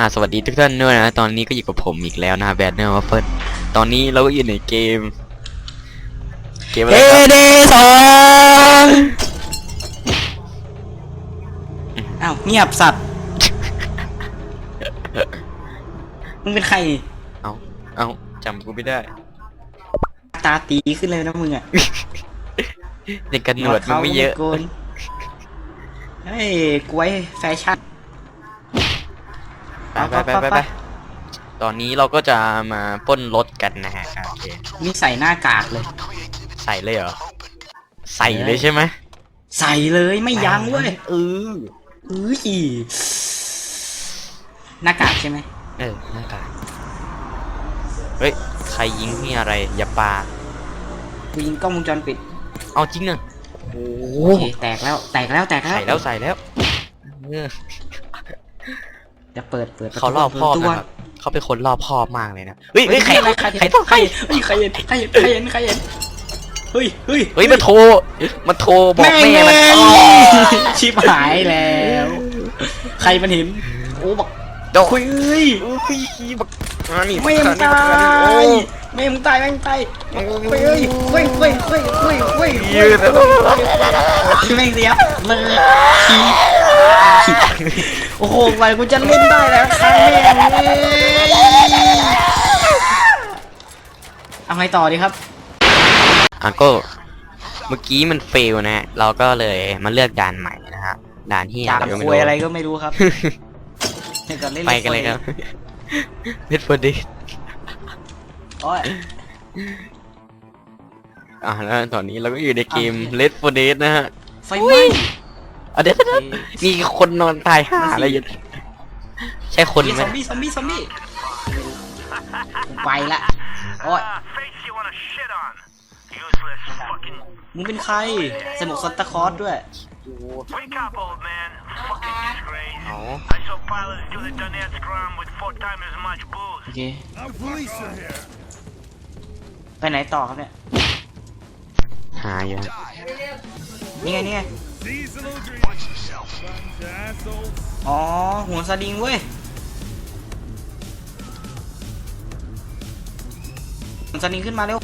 อ่าสวัสดีทุกท่านด้วยนะ ตอนนี้ก็อยู่กับผมอีกแล้วนะแบดเนอร์วัฟเฟิลตอนนี้เราก็อยู่ในเกม เกมอะไรเอครับเดสองอ้าวเงียบสัตว์ มึงเป็นใคร เอาเอาจำกูไม่ได้ตาตีขึ้นเลยนะมึงอะในกันหนวดมึงไม่เยอะโกนเฮ้ยกล้วยแฟชั่น ไปไปไปไปไปตอนนี้เราก็จะมาปล้นรถกันนะฮะโอเคนี่ใส่หน้ากากเลย ใส่เลยเหรอ ใส่เลยใช่ไหมใส่เลยไม่ยั้งเว้ยเออเอ้ยหน้ากากใช่ไหมเออหน้าตาเฮ้ยใครยิงนี่อะไร อย่าปากูยิงกล้องวงจรปิด เอาจริงเนอะโอ้โอเคแตกแล้วแตกแล้วแตกแล้ว ใส่แล้วใส่แล้วเออ จะเปิดเปิดประตูเขารอบคอบปิดนะครับเขาเป็นคนรอบคอบมากเลยนะเฮ้ยเฮ้เฮ้ยยใคใครรใครใครใครใครใครเฮ้ยใครเห็นใครเห็นใครเห็นใครเห็นเฮ้ยเฮ้ยเฮ้ยมันโทรมันโทรบอกแม่มันงอ๋อชิบหายแล้ว ใครมันเห็นโอ้บอกโดคุยเอ้ยอุ้ยบักอ่านี่ไม่มึงตายไม่มึงตายไม่มึงตายเฮ้ยเฮ้ยเฮ้ยเฮ้ยเฮ้ยเฮ้ยเฮ้ยยืดแล้วไม่เสียเลย โอ้โหไปกูจะเล่นได้แล้วครั้งแรกเลยเอาไงต่อดีครับ อะก็เมื่อกี้มันเฟลนะฮะเราก็เลยมาเลือกด่านใหม่นะฮะด่านที่ด่าอะไรก็ไม่คุยรู้อะไรก็ไม่รู้ครับเล่นกันเล่นไปกันเลยครับเล็ดฟอร์ดิโอ้ยอะแล้วตอนนี้เราก็อยู่ในเกม Red for Dead นะฮะไฟไหม้ มีคนนอนตายห่าอะไรอยู่ใช่คนมีไหมซอมบี้ซอมบี้ซอมบี้กูไปละโอ้ย Ah, face you wanna shit on. Useless fucking. มึงเป็นใครสมุกซันตาคลอสด้วย Wake up, old man. Fucking disgrace. อ๋อ I saw pilots do the Donetsk run with four times as much โอ booze. เคไปไหนต่อครับเนี่ย หาอยู่ฮะนี่ไงนี่ไง อ๋อ หัวสลิงเว้ยหัวสลิงขึ้นมาเร็ว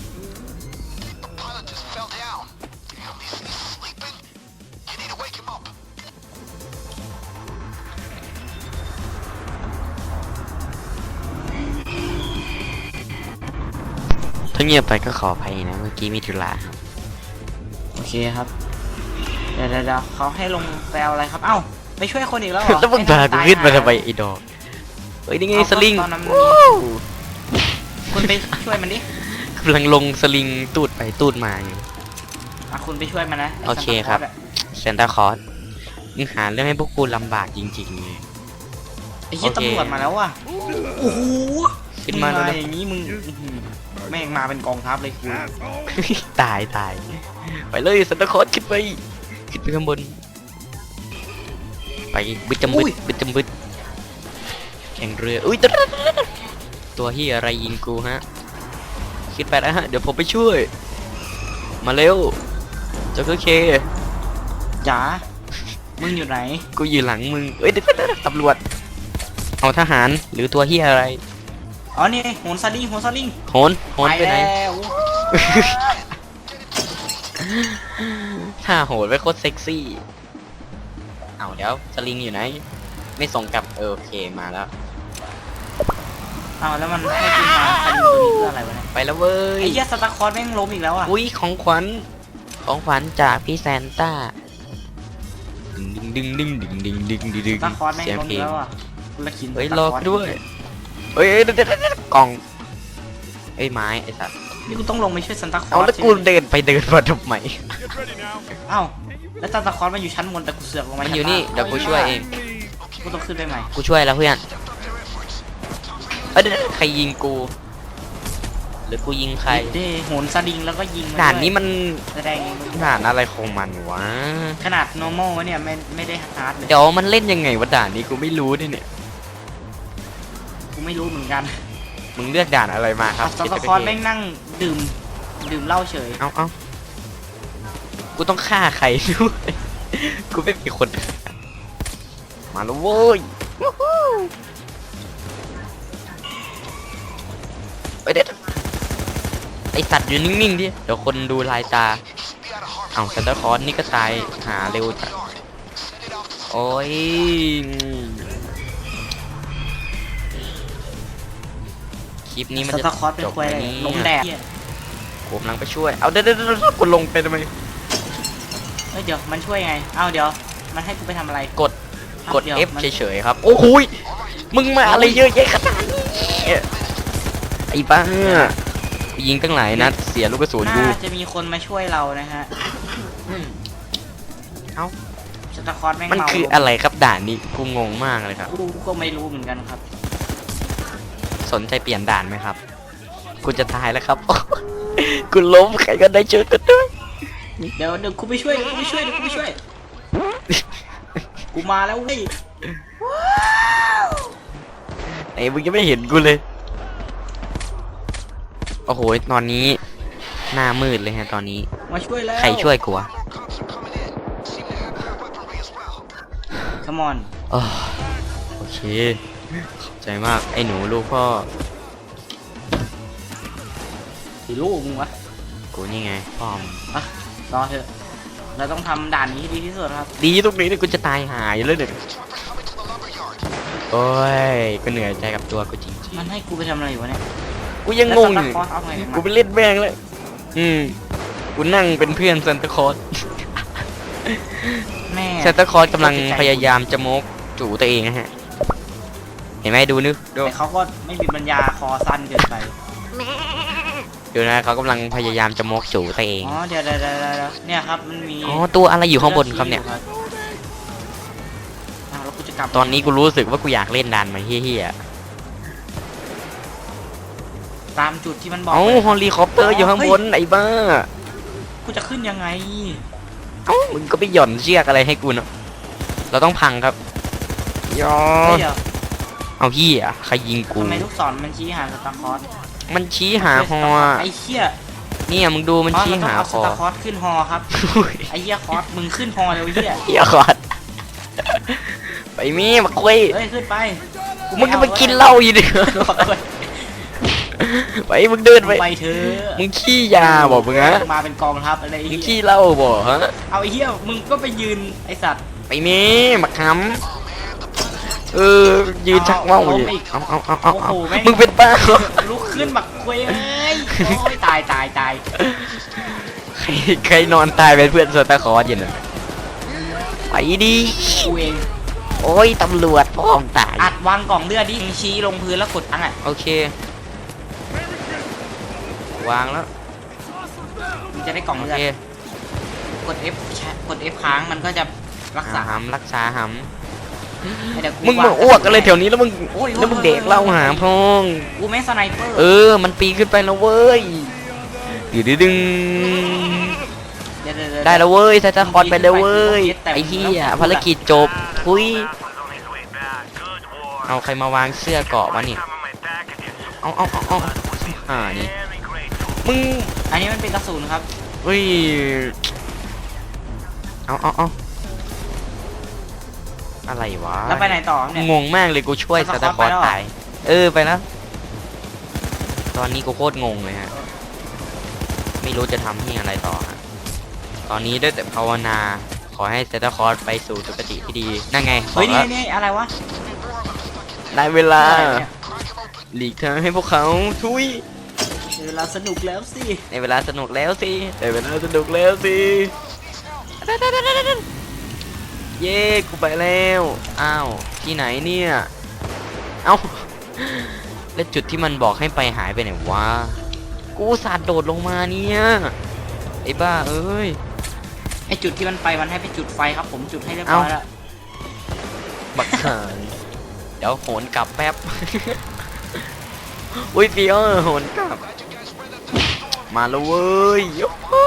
ถ้าเงียบไปก็ขออภัยนะ เมื่อกี้มีธุระครับโอเคครับ เดี๋ยวเดี๋ยวเดี๋ยวเขาให้ลงไปเอาอะไรครับ เอ้าไปช่วยคนอีกแล้วเหรอแล้วมึงให้พามันกูตยขึ้นมาหทำไมไอ้ดอกเฮ้ยนี่ไงเอาสลิงตอนนั้นมันวู้คุณไปช่วยมันดิกำลังลงสลิงตูดไปตูดมาอยู่อะคุณไปช่วยมันนะไโอเคครับเซนตาคอร์สมึงหาเรื่องให้พวกกูลำบากจริงๆเลยไอ้เหี้ยโอเคตำรวจมาแล้วว่ะโอ้โหขึ้นมามึงแล้วอย่างนี้มึงอื้อหือแม่งมาเป็นกองทัพเลยกูตายตายไปเลยเซนตาคอร์สขึ้นไป ขึ้นไปข้างบน ไปบึดจำบึดบึดจำบึดแข่งเรือ อุ้ยตัวตัวที่อะไรยิงกูฮะ ขึ้นไปแล้วฮะ เดี๋ยวผมไปช่วย มาเร็วเจ้าคือเคจ๋า มึงอยู่ไหน กูอยู่หลังมึงเอ้ยเดี๋ยวเดี๋ยวเดี๋ยวตำรวจ เอาทหารหรือตัวเฮียอะไร อ๋อนี่ไงโหนสลิงโหนสลิงโหนโหนไปไหน แล้วถ้าโหนไปโคตรเซ็กซี่ เอาเดี๋ยวสลิงอยู่ไหน ไม่ส่งกลับเออโอเคมาแล้วอ้าวแล้วมันให้กูมาสลิงตัวนี้เพื่ออะไรวะเนี่ยไปแล้วเว้ย ไอ้เหี้ยสตาร์คอร์สแม่งล้มอีกแล้วอะอุ้ยของขวัญของขวัญจากพี่แซนต้าดึงดึงดึงดึงดึงดึงดึงดึงสตาร์คอร์สแม่งเสียงล้มเพลอีกงแล้วอะกูละคินเฮ้ยสตารอคร์สด้วยเฮ้ยเดี๋ยวเดี๋ยวเดี๋ยวกล่องเอ้ยไม้ไอ้สัตว์ นี่กูต้องลงไปช่วยซันตาคลอเอาร์สแล้วกูใช่ไหมเดินไปเดินมาทำไม เอ้าแล้วซันตาคลอร์สมันอยู่ชั้นบนแต่กูเสือกลงมามันชั้อยู่นี่ล่างเดี๋ยวกูช่วยเอง กูต้องขึ้นไปใหม่กูช่วยแล้วเพื่อนเอ้ยเดี๋ยวใครยิงกู หรือกูยิงใคร เด้โหนสลิงแล้วก็ยิงมัด่านด้วยนี้มันแสดงเองด่านอะไรของมันวะ ขนาด normal วะเนี่ยไม่ไม่ได้ฮาร์ดเลยเดี๋ยวมันเล่นยังไงวะด่านนี้กูไม่รู้ดิเนี่ย กูไม่รู้เหมือนกัน มึงเลือกด่านอะไรมาครับสกอตคอนแม่งนั่งดื่มดื่มเหล้าเฉย เอาเอากูต้องฆ่าใครด้วยกูไม่มีคน มาแล้วเว้ยไปเด็ดไอสัตว์อยู่นิ่งๆดิ เดี๋ยวคนดูลายตา เอาซันตาคอร์สนี่ก็ตายหาเร็วจัดโอ้ย คลิปนี้มันสจะตาร์คอร์สเป็นจบควยไหมเนี่ยลงแดดผมกำลังไปช่วย เอาเดี๋ยวเดี๋ยวเดี๋ยวกดลงไปทำไม เอ้ยเดี๋ยวมันช่วยไง เอ้าเดี๋ยว มันให้กูไปทำอะไร กดอ้ากด เดี๋ยว F มัน เฉยๆครับ โอ้โหยมึงมาอะไรเยอะแยะขนาดนี้ไอ้บ้ายิงตั้งหลายนัดเสียลูกกระสุนกู น่าจะมีคนมาช่วยเรานะฮะเอ้า สตาร์คอร์สแม่งมันเมาคืออะไรครับด่านนี้กูงงมากเลยครับ กูก็ไม่รู้เหมือนกันครับ สนใจเปลี่ยนด่านไหมครับกูจะตายแล้วครับกูล้มใครก็ได้ช่วยกันด้วยเดี๋ยวเดี๋ยวกูไปช่วยเดี๋ยวกูไปช่วยเดี๋ยวกูไปช่วย กูมาแล้วเว้ยไอ้มึงยังไม่เห็นกูเลย โอ้โห ตอนนี้ หน้ามืดเลยฮะตอนนี้ มาช่วยแล้วใครช่วยกูวะขมอนอ้าวโอเค ขอบใจมากไอ้หนูลูกพ่อสีลูกมึงวะกูนี่ไงพ่อมงอะรอเถอะเราต้องทำด่านนี้ให้ดีที่สุดครับ ดีตรงนี้เนี่ยกูจะตายหายเลยเนี่ยโอ้ยก็เหนื่อยใจกับตัวกูจริงมันให้กูไปทำอะไรอยู่วะเนี่ยๆกูยังงงอยู่แล้วสตาร์คอร์สเอาไงกันกูมาไปเล่นแม่งเลยอืมกูนั่งเป็นเพื่อนซันตาคลอสแม่ซันตาคลอสกำลังพยายามจะมกจู่ตัวเองนะฮะ เห็นไหมดูนึกดูแต่เขาก็ไม่มีปัญญาคอสั้นเกินไป ดูนะเขากำลังพยายามจะมกจู่ตัวเองอ๋อเดี๋ยวเดี๋ยวเดี๋ยวเดี๋ยวเนี่ยครับมันมีอ๋อตัวอะไรอยู่ข้างบนครับเนี่ย อ้าวแล้วกูจะกลับตอนนี้กูรู้สึกว่ากูอยากเล่นดานมาเฮี้ยตามจุดที่มันบๆอกเอ้าไปเฮลิคอปเตอร์อยู่ข้างบนไอ้บ้ากูจะขึ้นยังไง เอ้ามึงก็ไปหย่อนเชือกอะไรให้กูเนาะเราต้องพังครับยอเฮ้ยเดี๋ยว เอาพี่อะใครยิงกู ทำไมลูกศรมันชี้หาสตาร์คอร์สมันชี้หาฮอไอ้เหี้ยเนี่ยมึงดูมันอ๋อชี้เราต้องหาเอาคสอตาร์คอร์สขึ้นฮอครับไอ้เหี้ยคอร์สมึงขึ้นฮอเร็วเหี้ยเหี้ยคอดไปมีมาคุยเฮ้ยขึ้นไปมึงก็ไปกินเหล้าอยู่ดิบอกเลยไปมึงเดินไปไปเถอะมึงขี้ยาบอกมึงฮะมาเป็นกองทัพอะไรไอ้มึงเหี้ขี้ยเหล้าบอกฮะเอาไอ้เหี้ยมึงก็ไปยืนไอ้สัตว์ไปมีมาค้ำ เออ ยืนชักว่าวอยู่เอาเอาเอาเอาเอามึงเป็นบ้าเหรอลุกขึ้นบักควยเอ้ยโอ้ยตายตายตายใครใครนอนตายเป็นเพื่อนสตาร์คอร์สอยู่น่ะไปดิกูเองโอ้ยตำรวจพร้อมตายอัดวางกล่องเลือดดิชี้ลงพื้นแล้วกดตั้งอะโอเค วางแล้วมึงจะได้กล่องโอเลือดเคกด F ใช้กด F ค้างมันก็จะรักษาหำรักษาหให้ เดี๋ยวำมึงมาอ้วกอะไรแถวนี้แล้วมึงโอ้ยแล้วมึงเด็กเหล่าหาพอง กูไม่สไนเปอร์เออ มันปีนขึ้นไปแล้วเว้ยดึงดึงเดี๋ยวๆๆได้แล้วเว้ยไซตาคอนไปแล้วเว้ยไอ้เหี้ยภารกิจจบทุย Sample's on his way back. Good work. เอาใครมาวางเสื้อเกราะวะนี่ Some of my packages. เอาเอาเอาเอาอ่านี่ Very grateful. มึงอันนี้มันเป็นกระสุนครับเฮ้ยเอาเอาเอา อะไรวะแล้วไปไหนต่อเนี่ย งงมากเลยกูช่วยสสตาตาร์ร์คคออร์ร์สสไปแล้วเหรอตาย เออไปแล้วตอนนี้กูโคตรงงเลยฮะ ไม่รู้จะทำที่อะไรต่อฮะตอนนี้ได้แต่ภาวนา ขอให้เซตาคอร์สไปสู่สุคติที่ดี นั่นไงบอเฮ้ยกนี่แล้วนี่อะไรวะได้เวลา อะไรเนี่ยหลีกทางให้พวกเขาทุยเวลาสนุกแล้วสิ ในเวลาสนุกแล้วสิในเวลาสนุกแล้วสิ เย้กูไปแล้วอ้าวที่ไหนเนี่ยเอ้าแล้วจุดที่มันบอกให้ไปหายไปไหนวะกูสาดโดดลงมาเนี่ยไอ้บ้าเอ้ยไอจุดที่มันไปมันให้ไปจุดไฟครับ ผมจุดให้เรียบร้อยเอ้าแล้วบักขานเดี๋ยวโหนกลับแป๊บอุ้ยเดียวโหนกลับ มาแล้วเว้ยยูฮู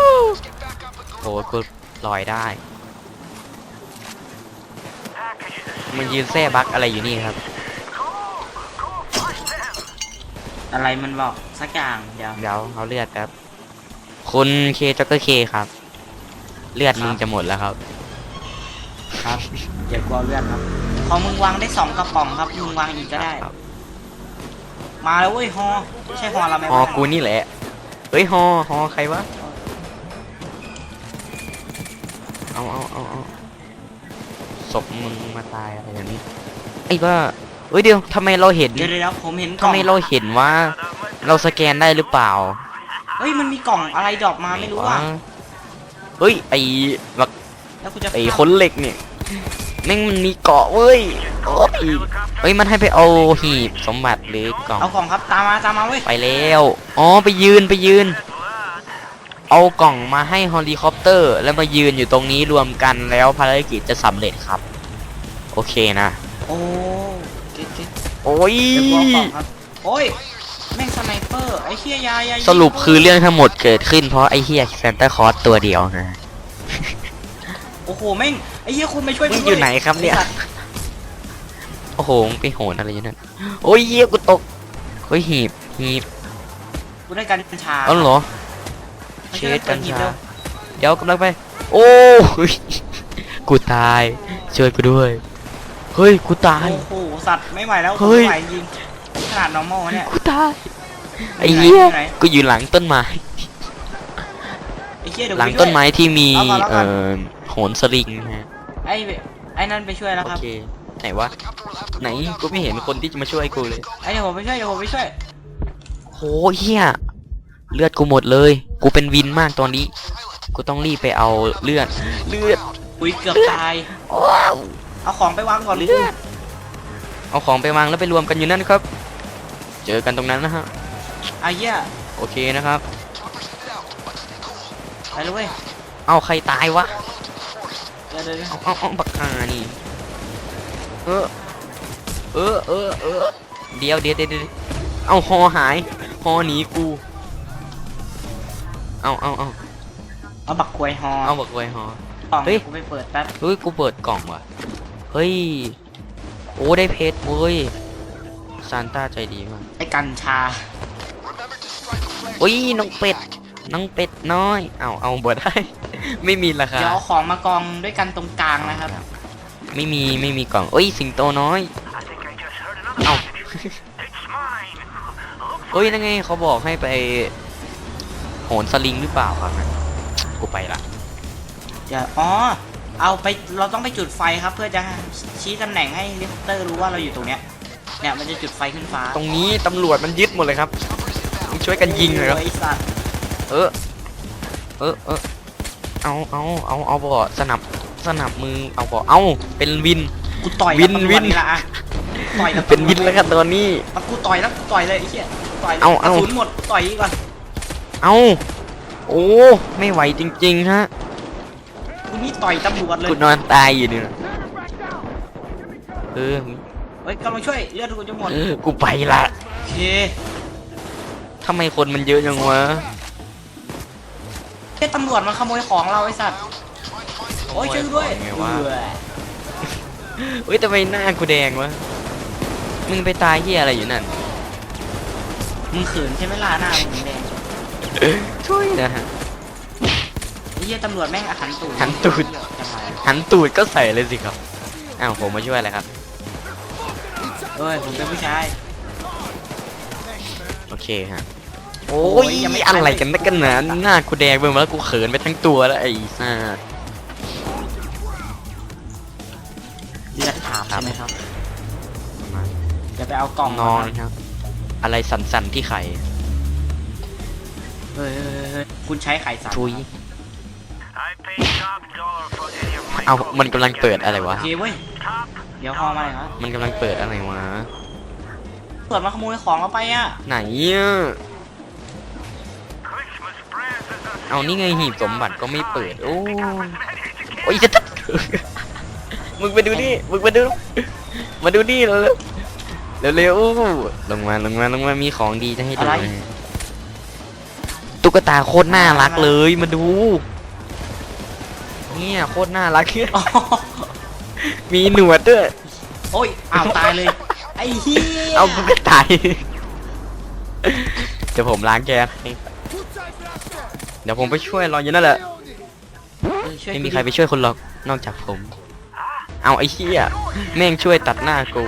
โอ้กูลอยได้ มันยืนแซ่บักอะไรอยู่นี่ครับ Push them. อะไรมันบอกสักอย่างเดี๋ยว เดี๋ยวเอาเลือดครับ คุณเคจ็อกเกอร์เคครับ เลือดมึงจะหมดแล้วครับ ครับเดี๋ยวกลัวเลือดครับของมึงวางได้สองกระป๋องครับมึงวางอีกก็ได้ ครับ มาแล้วเว้ยฮอใช่ฮอเราไหมอ๋อวะกูนี่แหละ เฮ้ยฮอฮอใครวะ เอาเอาเอาเอา ศพมึงมาตายอะไรแบบนี้ ไอ้บ้าเฮ้ยเดี๋ยวทำไมเราเห็นเดี๋ยวเดี๋ยวผมเห็นกล่ทำองไมเราเห็นว่า เราสแกนได้หรือเปล่าเฮ้ยมันมีกล่องอะไรดรอปมาไม่รู้อะเฮ้ยไอ้บักแล้วกูจะไอ้คนเหล็กเนี่ยแม่งมันมีเกาะเว้ยโอ้ยเฮ้ยมันให้ไปเอาหีบสมบัติหรือกล่องเอากล่องครับตามมาตามมาเว้ยไปแล้วอ๋อไปยืนไปยืน เอากล่องมาให้เฮลิคอปเตอร์ แล้วมายืนอยู่ตรงนี้รวมกันแล้วภารกิจจะสำเร็จครับ โอเคนะ โอ้เจ๊เจ๊โอ้ยเดี๋ยวกูเอากล่องครับโอ้ยแม่งสไนเปอร์ไอ้เฮียยายยายสรุปคือเรื่องทั้งหมดเกิดขึ้นเพราะไอ้เฮียแซนต้าคลอสตัวเดียวนะ โอ้โหแม่งไอ้เฮียคุณไปช่วยมึงกูอยู่ด้วไหนครับเนี่ย ไอ้สัตว์โอ้โหมึงไปโหนอะไรอยู่นั่นโอ้ยเฮียกูตกเฮ้ยหีบหีบกูได้กัญชา เอ้าเหรอไม่ เชใช่ดกัญเปิดหีบชาเร็วเดี๋ยวกำลังไป โอ้ยกูตายช่วยกูด้วย เฮ้ยกูตาย โอ้โหสัตว์ไม่ไหวแล้วเฮ้ย ไม่ไหวจริงขนาด normal เนี่ย กูตายไอ้อยู่ไหนเหี้ยอยู่ไหน กูอยู่หลังต้นไม้ ไอ้เฮียเดี๋ยวหลังกูไปต้นช่วยไม้ที่มีเอาก่อนเอาก่เอ่อน อโหนสลิงนะฮะไอ้ไอ้นั่นไปช่วยแล้วโอครับ เคไหนวะไหนกูไม่เห็นคนที่จะมาช่วยกูเลยไอ้เดี๋ยวผมไปช่วยเดี๋ยวผมไปช่วยโหเฮีย เลือดกูหมดเลย กูเป็นวินมากตอนนี้ กูต้องรีบไปเอาเลือด เลือดอุ้ยเกือบตาย ว้าวเอาของไปวางก่อนเลือดเอาของไปวางแล้วไปรวมกันอยู่นั่นครับ เจอกันตรงนั้นนะฮะไอ้เหี้ยโอเคนะครับไปเลยเว้ยเอาใครตายวะเดี๋ยวเดี๋ยวเดี๋ยวเอาเอาเอาปากกานี่เออเออเออเออเดี๋ยวเดี๋ยวเดี๋ยวเดี๋ยวเอาฮอหายฮอหนีกู เอาเอาเอาเอาบักกวยฮอเอาบักไว้ฮอ กล่องเฮ้ย กูไปเปิดแป๊บเฮ้ยกูเปิดกล่องว่ะ เฮ้ย โอ้ได้เพชรเว้ยซานต้าใจดีมากไอ้กัญชา อุ้ยน้องเป็ด น้องเป็ดน้อย เอาเอาบ่ได้ ไม่มีราคา เดี๋ยวเอาของมากองด้วยกันตรงกลางนะครับ ไม่มีไม่มีกล่องเอ้ยสิงโตน้อย I think I just heard another Ow. message. It's mine. เฮ้ยนั่นไงเขาบอกให้ไป โหนสลิงหรือเปล่าครับนะกูไปละเดี๋ยวอ๋อ เอาไป เราต้องไปจุดไฟครับ เพื่อจะชี้ตำแหน่งให้เฮลิคอปเตอร์รู้ว่าเราอยู่ตรงเนี้ย เนี่ยมันจะจุดไฟขึ้นฟ้าตรงนี้ตำรวจมันยึดหมดเลยครับมึงช่วยกันยิงเลยครับโอ้ไอ้สัตว์เออ เออเออเอาเอาเอาเอาบ่สนับสนับมือเอาบ่เอาเป็นวิน กูต่อยวินกับตำรวิจนนี่ละอะต่อยกับเป็นวินแล้วครับตอนนี้เอากูต่อยแล้วกูต่อยเลยไอ้เหี้ยต่อยลยเอาเอา กระสุนหมดต่อยอีกว่ะ เอาโอ้ไม่ไหวจริงๆฮะกูนี่ต่อยตำรวจเลยกูนอนตายอยู่เนี่ยเออเฮ้ยกำลังช่วยเลือดกูจะหมดเออกูไปละโอเคทำไมคนมันเยอะจังวะเฮ้ยตำรวจมาขโมยของเราไอ้สัตว์โอ้ยช่วยกูด้วยไงวะเบื่อเฮ้ยทำไมหน้ากูแดงวะมึงไปตายเฮียอะไรอยู่นั่นมึงขืนใช่ไหมล่ะหน้ามึงแดง ช่วยนะฮะ ไอ้เหี้ยตำรวจแม่งหันตูดหันตูดจะมาหันตูดก็ใส่เลยสิครับ อ้าวผมมาช่วยอะไรครับ เอ้ยผมเป็นผู้ชาย โอเคฮะ โอ้โอ้ยยยังไม่อะไรกันนักกันหนาหน้ากูแดงไปหมดแล้วกูเขินไปทั้งตัวแล้วไอ้ซ่าเลือดถามครับใช่ไหมครับประมาณจะไปเอากล่องนอนมาครับ อะไรสั่นๆที่ไข่ เฮ้ยเฮ้ยเฮ้ยเฮ้ยคุณใช้ไข่สัตว์ทุย I pay top dollar for any of my เอา gold มันกำลังเปิดอะไรวะโอเคเว้ย Top เดี๋ยวพอมาเลยครับมันกำลังเปิดอะไรวะตำรวจมาขโมยของเราไปอะ ไหนอะ Christmas presents are เอานี่ไงหีบสมบัติก็ไม่เปิด โอ้ ready to โอ้ยจะมึงไปดูนี่ มึงมาดู มาดูนี่เร็วเร็วเร็วๆลงมาลงมาลงมามีของดีจะให้ดูนะตุ๊ กตาโคตรน่ารักเลยมาดู เนี่ยโคตรน่ารักอ๋อมีหนวดด้วยโอ้ยอ้าวตายเลย ไอ้เหี้ยเอาไปตายเดี๋ยวผมล้างแกให้เดี๋ยวผมไปช่วยรออยู่นั่นแหละเออช่วยไม่มีกูใครดิไปช่วยคนหรอกนอกจากผม เอาไอ้เหี้ยแม่งช่วยตัดหน้ากู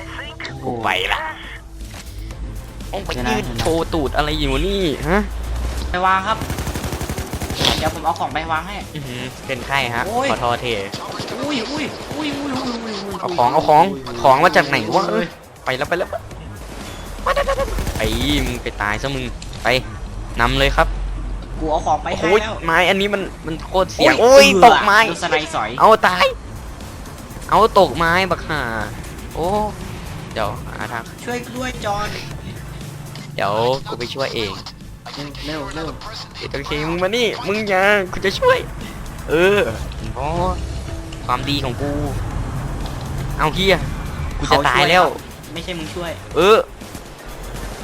I think กูไปละต้องไปยืนโชว์ตูดอะไรอยู่นี่ฮะ ไปวางครับ เดี๋ยวผมเอาของไปวางให้ อื้อหือเป็นไข้ฮะโอ้ย ขอโทษทีอุ้ยอุ้ยอุ้ยอุ้ยอุ้ยอุ้ยอุ้ยเอาของเอาของของมาจากไหนวะเอ้ยไปแล้วไปแล้วไอ้มึงไปตายซะมึงไปนำเลยครับกูเอาของไปให้โอ้ยแล้วไม้อันนี้มันมันโคตรเสียงโอ้ยตกไม้ โดนสไนด์สอยเอาตาย เอาตกไม้บักห่า โอ้ เดี๋ยวหาทางช่วยด้วยจอน เดี๋ยวกูไปช่วยเอง เร็วเร็วเดี๋ยวโอเคมึงมานี่มึงอย่ากูจะช่วย เออเพราะความดีของกู เอาเฮียกูจะตายแล้ว ไม่ใช่มึงช่วย เออ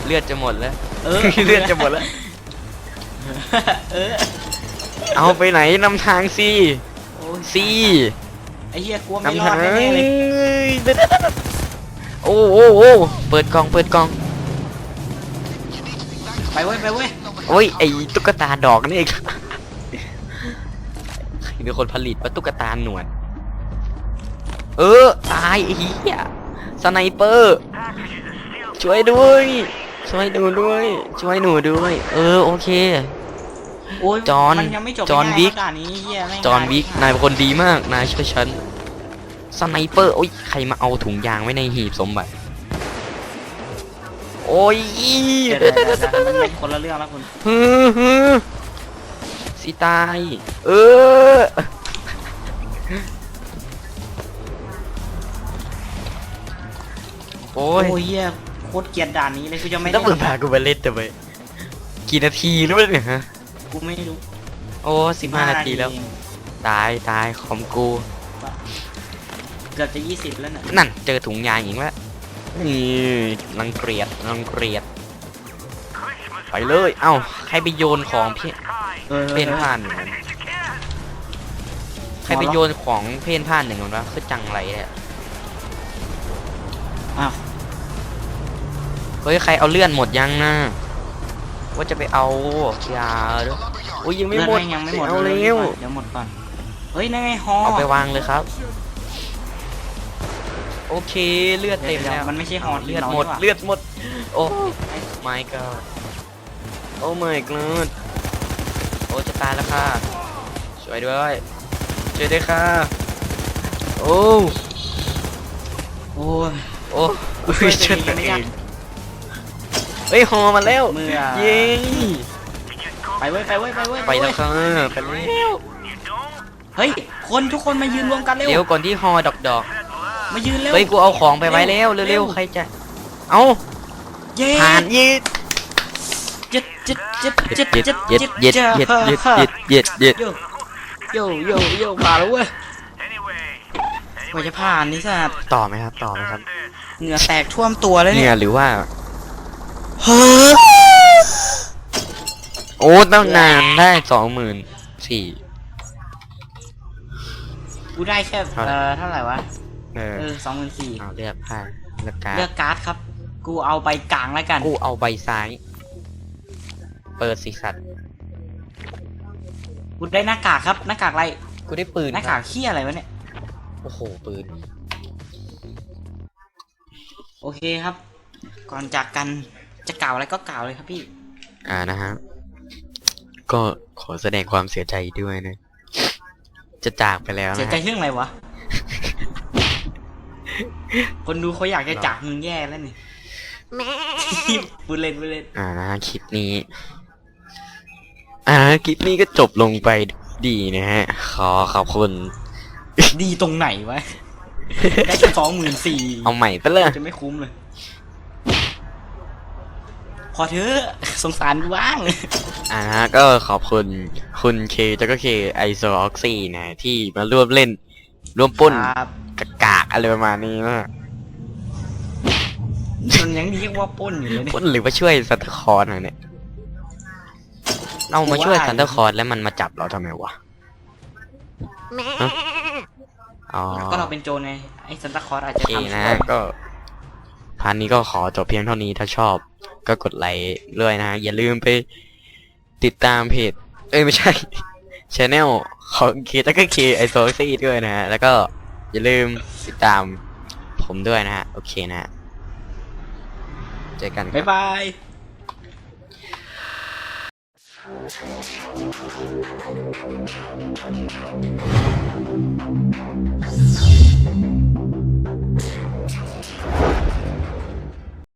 เลือดจะหมดแล้ว เออ เลือดจะหมดแล้ว เออ เอาไปไหนนำทางสิโอ้ยสิไอ้เหี้ยกลัวไม่รนำอทาดงแน่ๆเลย โอ้โอ้โอ้เปิดกล่อง เปิดกล่อง ไปเว้ยไปเว้ยโอ้ยไอตุ๊กตาดอกนี่เองใครเป็นคนผลิตว่าตุ๊กตาหนวด เออตายไอ้เหี้ยสไนเปอร์ Packages of steel ช่วยด้วย ช่วยหนูด้วย ช่วยหนูด้วย เออโอเคโอ้ยจอห์นมันยังไม่จบจอห์นง่ายๆวิกครับด่านนี้เหี้ยแม่งจอห์นง่ายวิกนายเป็นคนดีมากนายช่วยฉันสไนเปอร์โอ้ยใครมาเอาถุงยางไว้ในหีบสมบัติ โอ้ยเดี๋ยวเดี๋ยวเดี๋ยวเดี๋ยวมันเป็นคนละเรื่องแล้วคุณฮึฮึสิตาย เออ โอ้ยโอ้ยเหี้ยโคตรเกลียดด่านนี้เลยกูจะไม่ต้องมึงพากูไปเล่นแต่ไปกี่นาทีแล้วเนี่ยฮะ กูไม่รู้โอ้สิบห้านาทีแล้ว เองตายตายคอมกู เกือบจะยี่สิบแล้วเนี่ยนั่นเจอถุงยางอีกแล้ว นี่รังเกียจรังเกียจ Christmas ไปเลย เอ้า ใครไปโยนของเพี่ sky. เออเพ่นผ่าน It's a kid. ใครไปโยนของเพ่นผ่านหนึ่งคนวะคือจังไรเนี่ยอ้าว เฮ้ย ใครเอาเลื่อนหมดยังนะว่าจะไปเอาอย่าเด้ออุ้ยยังไม่เลือดหมดแม่งยังไม่หมดเอาเลยเร็วเดี๋ยวหมดก่อน เฮ้ยนั่นไงฮอเอาไปวางเลยครับ โอเคเลือดเต็มดี๋ยวแล้วมันไม่ใช่ฮอเลือดที่หมดรานี่หว่าเลือดหมด โอ้ my god โอ้ my god โอ้จะตายแล้วค่ะช่วยด้วยช่วยด้วยค่ะโอ้โอ้ยโอ้ช่วยช่วยตัตัววเอเองงเฮ้ยฮอมาแล้วเมื่อเย้ไปเว้ยไปเว้ยไปเว้ยไปแล้วเยค่ะไปแล้ว You don't? เฮ้ยคนทุกคนมายืนรวมกันเร็วเร็วก่อนที่ฮอดอกดอก มายืนเร็ว เฮ้ยกูเอาของไปไว้แล้วเร็วๆใครจะเอาเย้ผ่านยีดเจ็ดเจ็ดเจ็ดเจ็ดเย็ดเจ็ดเย็ดเย็ดเย็ดเย็ดเย็ดเย็ดเย็ดโยโยโยโยผ่านแล้วเว้ย Anyway. กว่าจะผ่านนี่สัตว์ต่อไหมครับต่อไหมครับ This. เหงื่อแตกท่วมตัวแล้วเนี่เนี่ยยหรือว่า เฮ้ยโอ้ตั้งนานได้สองหมื่นสี่ กูได้แค่เท่าไหร่ เอ่อเท่าไหร่วะ เออเออสองหมื่นสี่เอาเลือกผ่านเลือกการเลือกการ์ดครับ กูเอาใบกลางแล้วกัน กูเอาใบซ้าย เปิดสีสัตว์กูได้หน้ากากครับ หน้ากากอะไร กูได้ปืนหน้ากากเขี้ยอะไรวะเนี่ย โอ้โหปืน โอเคครับ ก่อนจากกันจะกล่าวอะไรก็กล่าวเลยครับพี่ อ่านะฮะ ก็ขอแสดงความเสียใจด้วยนะ จะจากไปแล้วเสียนะใจฮะเรื่องอะไรวะ คนดูเขาอยากจะจากมึงแย่แล้วนี่พูดเล่นพูดเล่นอ่านะฮะคลิปนี้ อ่าคลิปนี้ก็จบลงไปดีนะฮะ ขอขอบคุณ ดีตรงไหนวะ ได้แค่สองหมื่นสี่เอาใหม่ไปเลยจะไม่คุ้มเลย พอเถอะสงสารกูบ้าง อ่าฮะก็ขอบคุณคุณเคแล้วก็เคไอโซออกซี่นะ ที่มาร่วมเล่น ร่วมปุ้นครับ กะกากอะไรประมาณนี้นะมันยังเรียกว่าปล้นอยู่เลยเนี่ยปุ้นหรือว่าช่วยซันตาคลอร์สหน่อยเนี่ยเรามาช่วยว่าซันตาคลอร์สแล้วมันมาจับเราทำไมวะฮะอ๋อก็เราเป็นโจรไงไอ้ซันตาคลอร์สอาจโอจะเคทำนะชั่วก็ พาร์ทนี้ก็ขอจบเพียงเท่านี้ถ้าชอบ ก็กดไลค์ด้วยนะอย่าลืมไปติดตามเพจเอ้ยไม่ใช่ช anel ของเคตักเคไอโซซี่ด้วยนะฮะแล้วก็ อย่าลืมติดตามผมด้วยนะฮะ โอเคนะฮะ เจอกันบบ๊ายบาย